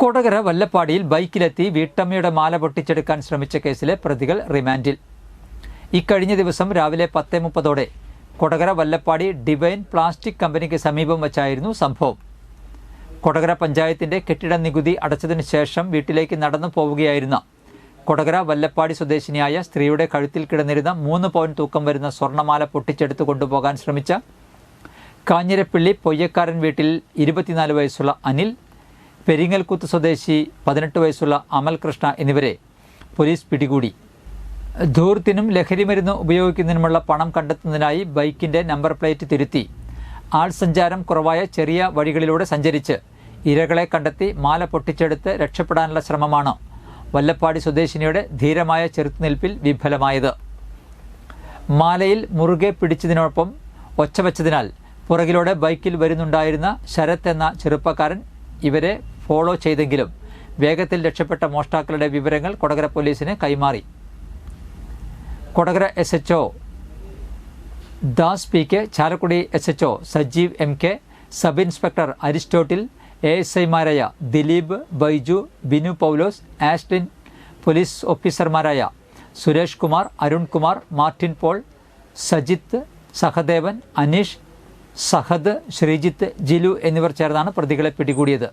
കൊടകര വല്ലപ്പാടിയിൽ ബൈക്കിലെത്തി വീട്ടമ്മയുടെ മാല പൊട്ടിച്ചെടുക്കാൻ ശ്രമിച്ച കേസിലെ പ്രതികൾ റിമാൻഡിൽ. ഇക്കഴിഞ്ഞ ദിവസം രാവിലെ പത്തേ മുപ്പതോടെ കൊടകര വല്ലപ്പാടി ഡിവൈൻ പ്ലാസ്റ്റിക് കമ്പനിക്ക് സമീപം വച്ചായിരുന്നു സംഭവം. കൊടകര പഞ്ചായത്തിന്റെ കെട്ടിട നികുതി അടച്ചതിനു ശേഷം വീട്ടിലേക്ക് നടന്നു പോവുകയായിരുന്ന കൊടകര വല്ലപ്പാടി സ്വദേശിനിയായ സ്ത്രീയുടെ കഴുത്തിൽ കിടന്നിരുന്ന മൂന്ന് പവൻ തൂക്കം വരുന്ന സ്വർണമാല പൊട്ടിച്ചെടുത്ത് കൊണ്ടുപോകാൻ ശ്രമിച്ച കാഞ്ഞിരപ്പള്ളി പൊയ്യക്കാരൻ വീട്ടിൽ ഇരുപത്തിനാല് വയസ്സുള്ള അനിൽ പെരിങ്ങൽകുത്ത് സ്വദേശി പതിനെട്ട് വയസ്സുള്ള അമൽ കൃഷ്ണ എന്നിവരെ പോലീസ് പിടികൂടി. ധൂർത്തിനും ലഹരിമരുന്ന് ഉപയോഗിക്കുന്നതിനുമുള്ള പണം കണ്ടെത്തുന്നതിനായി ബൈക്കിന്റെ നമ്പർ പ്ലേറ്റ് തിരുത്തി. ആൾ സഞ്ചാരം കുറവായ ചെറിയ വഴികളിലൂടെ സഞ്ചരിച്ച് ഇരകളെ കണ്ടെത്തി മാല പൊട്ടിച്ചെടുത്ത് രക്ഷപ്പെടാനുള്ള ശ്രമമാണ് വല്ലപ്പാടി സ്വദേശിനിയുടെ ധീരമായ ചെറുത്തുനിൽപ്പിൽ വിഫലമായത്. മാലയിൽ മുറുകെ പിടിച്ചതിനൊപ്പം ഒച്ചവെച്ചതിനാൽ പുറകിലൂടെ ബൈക്കിൽ വരുന്നുണ്ടായിരുന്ന ശരത് എന്ന ചെറുപ്പക്കാരൻ ഇവരെ ഫോളോ ചെയ്തെങ്കിലും വേഗത്തിൽ രക്ഷപ്പെട്ട മോഷ്ടാക്കളുടെ വിവരങ്ങൾ കൊടകര പോലീസിന് കൈമാറി. Kodakara S H Das P K Chalakudy S H Sajeev M K sub inspector Aristotle A S ഐമാരായ ദിലീപ് ബൈജു ബിനു പൗലോസ് ആസ്റ്റിൻ പോലീസ് ഓഫീസർമാരായ സുരേഷ് കുമാർ അരുൺ കുമാർ മാർട്ടിൻ പോൾ സജിത്ത് സഹദേവൻ അനീഷ് സഹദ് ശ്രീജിത്ത് ജിലു എന്നിവർ ചേർന്നാണ് പ്രതികളെ പിടികൂടിയത്.